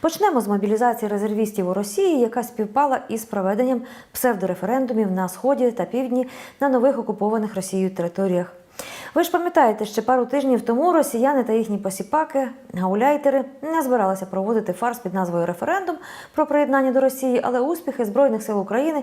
Почнемо з мобілізації резервістів у Росії, яка співпала із проведенням псевдореферендумів на сході та півдні на нових окупованих Росією територіях. Ви ж пам'ятаєте, ще пару тижнів тому росіяни та їхні посіпаки, гауляйтери, не збиралися проводити фарс під назвою референдум про приєднання до Росії, але успіхи Збройних сил України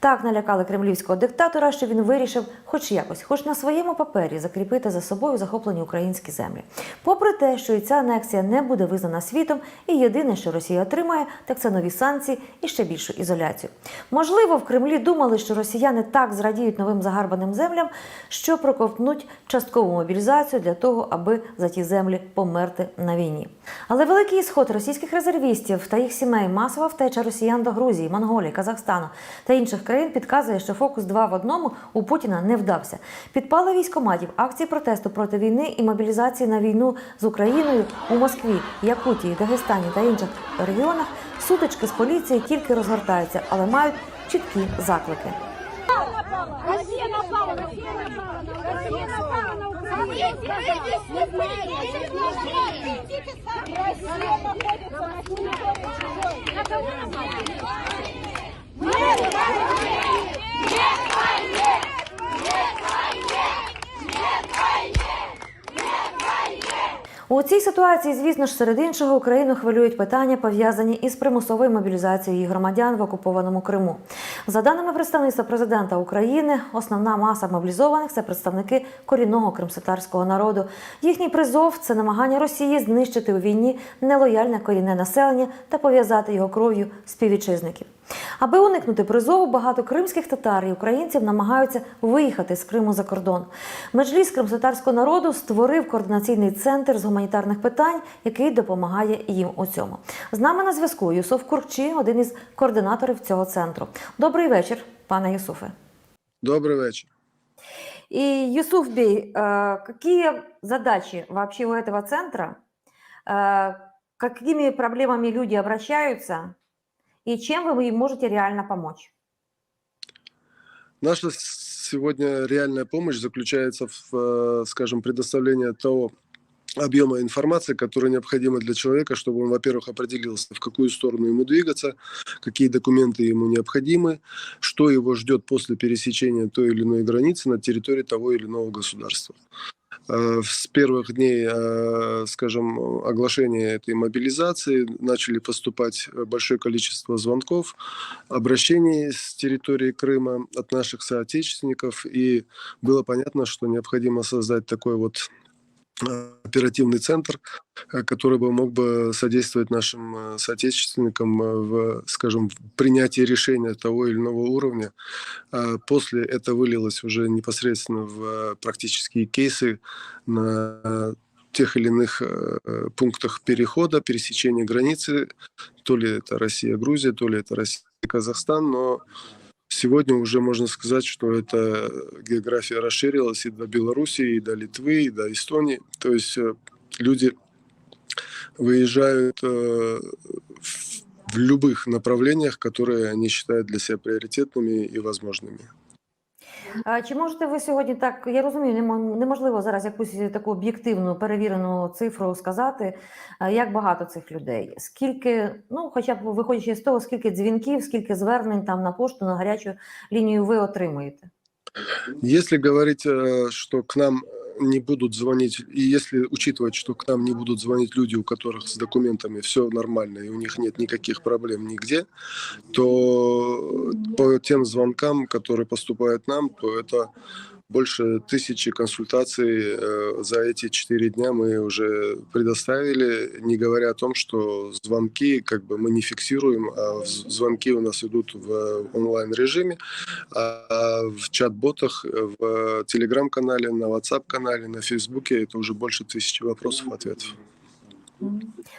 так налякали кремлівського диктатора, що він вирішив, хоч якось, хоч на своєму папері, закріпити за собою захоплені українські землі. Попри те, що і ця анексія не буде визнана світом, і єдине, що Росія отримає, так це нові санкції і ще більшу ізоляцію. Можливо, в Кремлі думали, що росіяни так зрадіють новим загарбаним землям, що проковтнуть часткову мобілізацію для того, аби за ті землі померти на війні. Але великий ісход російських резервістів та їх сімей, масова втеча росіян до Грузії, Монголії, Казахстану та інших країн підказує, що фокус два в одному у Путіна не вдався. Підпали військоматів, акції протесту проти війни і мобілізації на війну з Україною у Москві, Якутії, Дагестані та інших регіонах. Сутички з поліцією тільки розгортаються, але мають чіткі заклики. Россия напала, Россия напала, Россия напала на Украину. Россия находится на территории чужой. На кого напали? У цій ситуації, звісно ж, серед іншого Україну хвилюють питання, пов'язані із примусовою мобілізацією громадян в окупованому Криму. За даними представництва президента України, основна маса мобілізованих це представники корінного кримситарського народу. Їхній призов це намагання Росії знищити у війні нелояльне корінне населення та пов'язати його кров'ю співвітчизників. Аби уникнути призову, багато кримських татар і українців намагаються виїхати з Криму за кордон. Меджліс кримсотарського народу створив координаційний центр з гуманітарних питань, який допомагає їм у цьому. З нами на зв'язку Юсуф Курчі, один із координаторів цього центру. Добрий вечір, пане Юсуфе. Добрый вечер. И Юсуф Бей, э, какие задачи вообще у этого центра? Э, Какими проблемами люди обращаются? И чем вы им можете реально помочь? Наша сегодня реальная помощь заключается в, э, скажем, предоставлении того объема информации, который необходимо для человека, чтобы он, во-первых, определился, в какую сторону ему двигаться, какие документы ему необходимы, что его ждет после пересечения той или иной границы на территории того или иного государства. Э, С первых дней, э, скажем, оглашения этой мобилизации начали поступать э, большое количество звонков, обращений с территории Крыма от наших соотечественников, и было понятно, что необходимо создать такой вот э, оперативный центр, э, который бы мог бы содействовать нашим э, соотечественникам э, в, скажем, в принятии решения того или иного уровня. А После это вылилось уже непосредственно в практические кейсы на тех или иных пунктах перехода, пересечения границы, то ли это Россия-Грузия, то ли это Россия-Казахстан, но Сегодня уже можно сказать, что эта география расширилась и до Белоруссии, и до Литвы, и до Эстонии. То есть э, люди выезжают э, в- в любых направлениях, которые они считают для себя приоритетными и возможными. Чи можете ви сьогодні так? Я розумію, немо- неможливо зараз якусь таку об'єктивну перевірену цифру сказати, як багато цих людей. Скільки, ну хоча б виходячи з того, скільки дзвінків, скільки звернень там на пошту, на гарячу лінію ви отримуєте? Если говорить, що что к нам не будут звонить, и если учитывать, что к нам не будут звонить люди, у которых с документами все нормально, и у них нет никаких проблем нигде, то по тем звонкам, которые поступают нам, то это больше тысячи консультаций э, за эти четыре дня мы уже предоставили, не говоря о том, что звонки как бы мы не фиксируем, а звонки у нас идут в онлайн-режиме, а в чат-ботах, в телеграм-канале, на WhatsApp-канале, на Фейсбуке это уже больше тысячи вопросов, ответов.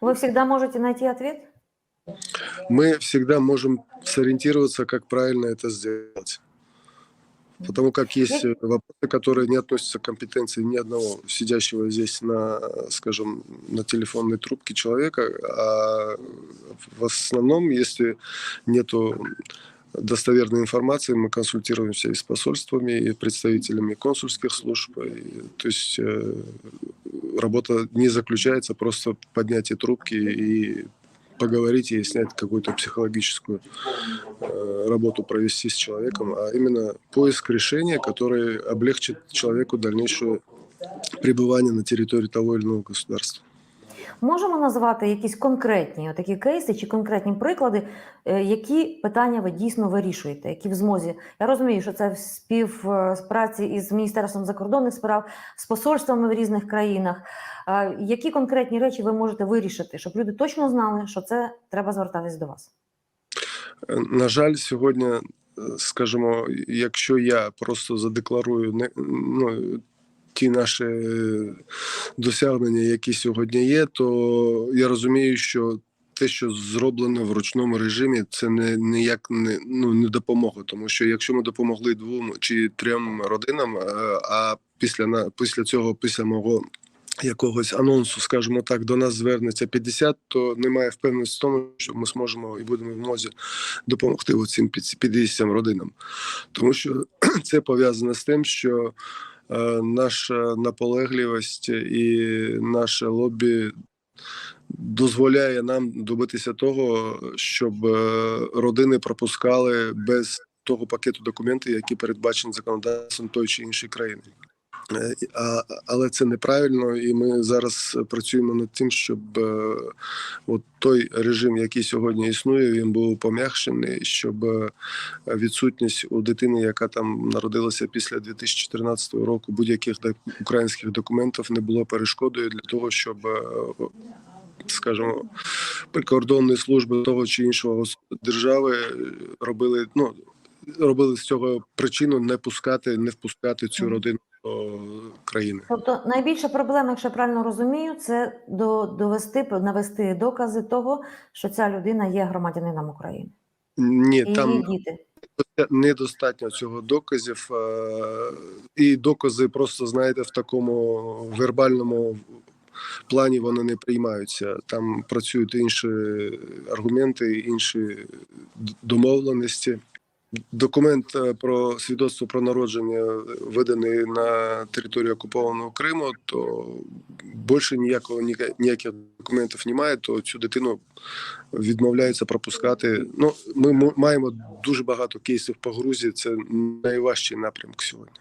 Ви завжди можете знайти відповідь? Мы всегда можем сориентироваться, как правильно это сделать. Потому как есть э, вопросы, которые не относятся к компетенции ни одного сидящего здесь на, скажем, на телефонной трубке человека, а в основном, если нету достоверной информации, мы консультируемся и с посольствами, и представителями консульских служб. И, то есть э, работа не заключается просто в поднятии трубки и поговорить и снять какую-то психологическую э, работу провести с человеком, а именно поиск решения, который облегчит человеку дальнейшее пребывание на территории того или иного государства. Можемо назвати якісь конкретні такі кейси чи конкретні приклади, е, які питання ви дійсно вирішуєте, які в змозі. Я розумію, що це в співпраці із Міністерством закордонних справ, з посольствами в різних країнах. Які конкретні речі ви можете вирішити, щоб люди точно знали, що це треба звертатись до вас? На жаль, сьогодні, е, скажімо, якщо я просто задекларую не ну, ті наші досягнення, які сьогодні є, то я розумію, що те, що зроблено в ручному режимі, це не ніяк не ну не допомога. Тому що якщо ми допомогли двом чи трьом родинам, е, а після на після цього, після мого якогось анонсу, скажімо так, до нас звернеться 50, то немає впевненості в тому, що ми зможемо і будемо в змозі допомогти цим 50 родинам. Тому що це пов'язано з тим, що е, наша наполегливість і наше лобі дозволяє нам добитися того, щоб е, родини пропускали без того пакету документів, які передбачені законодавством тої чи іншої країни. Е, А, але це неправильно, і ми зараз працюємо над тим, щоб е, от той режим, який сьогодні існує, він був пом'якшений, щоб е, відсутність у дитини, яка там народилася після 2014 року, будь-яких українських документів не було перешкодою для того, щоб скажімо, прикордонні служби того чи іншого держави робили ну робили з цього причину не пускати, не впускати цю родину країни. Тобто найбільша проблема, якщо я правильно розумію, це до, довести, навести докази того, що ця людина є громадянином України. Ні, І там діти. недостатньо цього доказів, е, і докази просто знаєте в такому вербальному плані вони не приймаються. Там працюють інші аргументи, інші домовленості. Документ е, про свідоцтво про народження виданий на території окупованого Криму, то більше ніякого ніяких документів немає, то цю дитину відмовляються пропускати. Ну, ми маємо дуже багато кейсів по Грузії. Це найважчий напрямок сьогодні.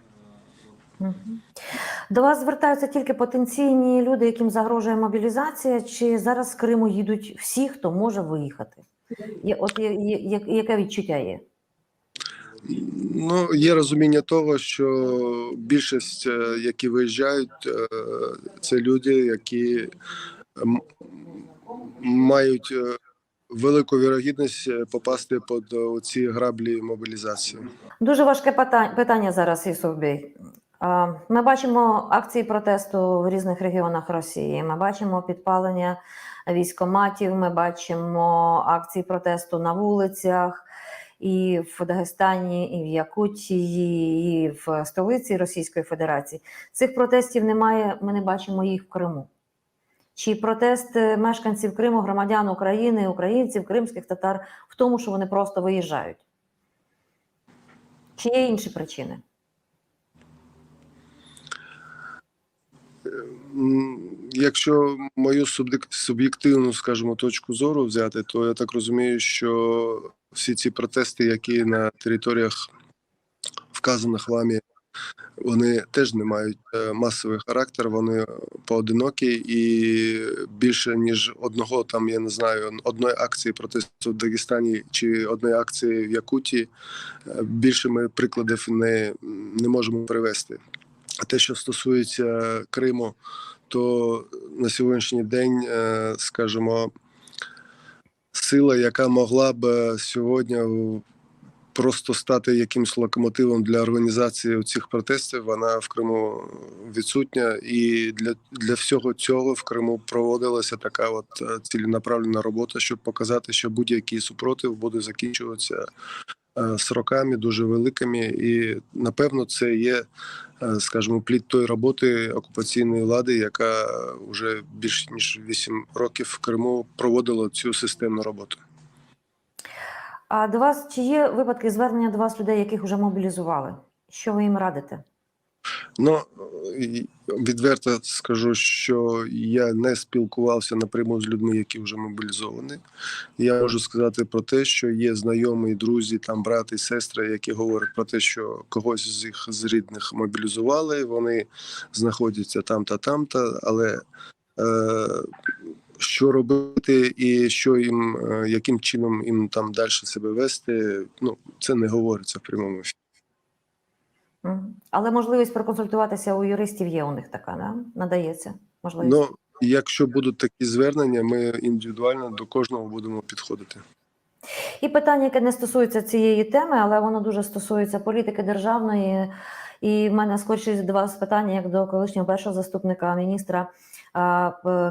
До вас звертаються тільки потенційні люди, яким загрожує мобілізація, чи зараз з Криму їдуть всі, хто може виїхати? От яке відчуття є? Ну, є розуміння того, що більшість, е, які виїжджають, е, це люди, які мають е, велику вірогідність попасти під ці граблі мобілізації. Дуже важке питання зараз, Ісуф Бей. Ми бачимо акції протесту в різних регіонах Росії. Ми бачимо підпалення військоматів, ми бачимо акції протесту на вулицях і в Дагестані, і в Якутії, і в столиці Російської Федерації. Цих протестів немає, ми не бачимо їх в Криму. Чи протест е, мешканців Криму, громадян України, українців, кримських татар в тому, що вони просто виїжджають? Чи є інші причини? Якщо мою суб'єктивну, скажімо, точку зору взяти, то я так розумію, що всі ці протести, які на територіях вказаних вами, вони теж не мають е, масовий характер, вони поодинокі і більше ніж одного там, я не знаю, одної акції протесту в Дагестані чи одної акції в Якутії. е, Більше ми прикладів не, не можемо привести. Те, що стосується Криму, то на сьогоднішній день, е, скажімо, сила, яка могла б сьогодні просто стати якимсь локомотивом для організації цих протестів, вона в Криму відсутня. І для, для всього цього в Криму проводилася така от е, ціленаправлена робота, щоб показати, що будь-який супротив буде закінчуватися сроками дуже великими, і напевно це є, е, скажімо, плід тої роботи окупаційної влади, яка вже більш ніж 8 років в Криму проводила цю системну роботу. А до вас чи є випадки звернення до вас людей, яких вже мобілізували? Що ви їм радите? Ну відверто скажу, що я не спілкувався напряму з людьми, які вже мобілізовані. Я можу сказати про те, що є знайомі, друзі, там брати, сестри, які говорять про те, що когось з їх з рідних мобілізували, вони знаходяться там та там, та але е, що робити і що їм, е, яким чином їм там далі себе вести, ну це не говориться в прямому ефірі. Але можливість проконсультуватися у юристів є у них така, да? надається можливість. Ну, якщо будуть такі звернення, ми індивідуально до кожного будемо підходити. І питання, яке не стосується цієї теми, але воно дуже стосується політики державної. І в мене скоріше до вас питання як до колишнього першого заступника міністра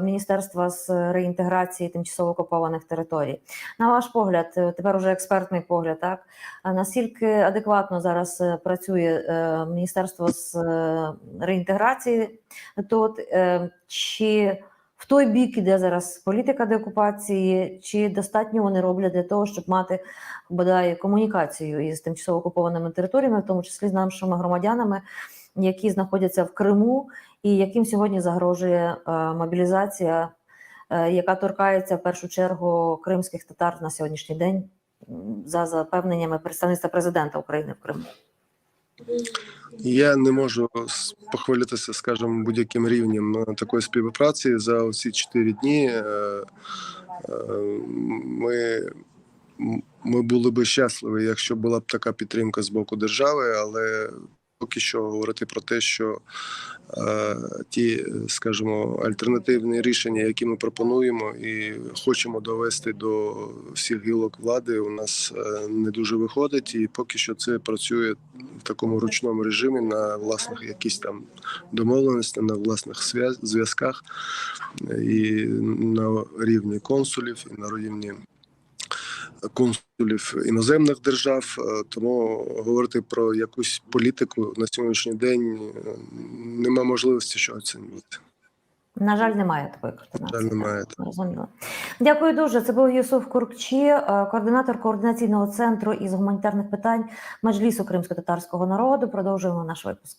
міністерства з реінтеграції тимчасово окупованих територій. На ваш погляд, е, тепер уже експертний погляд, так наскільки адекватно зараз е, працює е, міністерство з е, реінтеграції? Тут е, чи в той бік іде зараз політика деокупації, чи достатньо вони роблять для того, щоб мати бодай комунікацію із тимчасово окупованими територіями, в тому числі з нашими громадянами, які знаходяться в Криму, і яким сьогодні загрожує е, мобілізація, е, яка торкається в першу чергу кримських татар на сьогоднішній день за запевненнями представництва президента України в Криму. Я не можу похвалитися, скажімо, будь-яким рівнем е, такої співпраці за ці чотири дні. Ми, ми були би щасливі, якщо була б така підтримка з боку держави, але поки що говорити про те, що е, ті, скажімо, альтернативні рішення, які ми пропонуємо і хочемо довести до всіх гілок влади, у нас е, не дуже виходить, і поки що це працює в такому ручному режимі на власних якісь там домовленостях, на власних зв'язках і на рівні консулів, і на рівні консулів іноземних держав. Е, Тому говорити про якусь політику на сьогоднішній день е, нема можливості що оцінювати. На жаль, немає такої На координації. жаль, немає. так, Зрозуміло. Дякую дуже. Це був Юсуф Куркчі, е, координатор координаційного центру із гуманітарних питань Меджлісу кримсько-татарського народу. Продовжуємо наш випуск.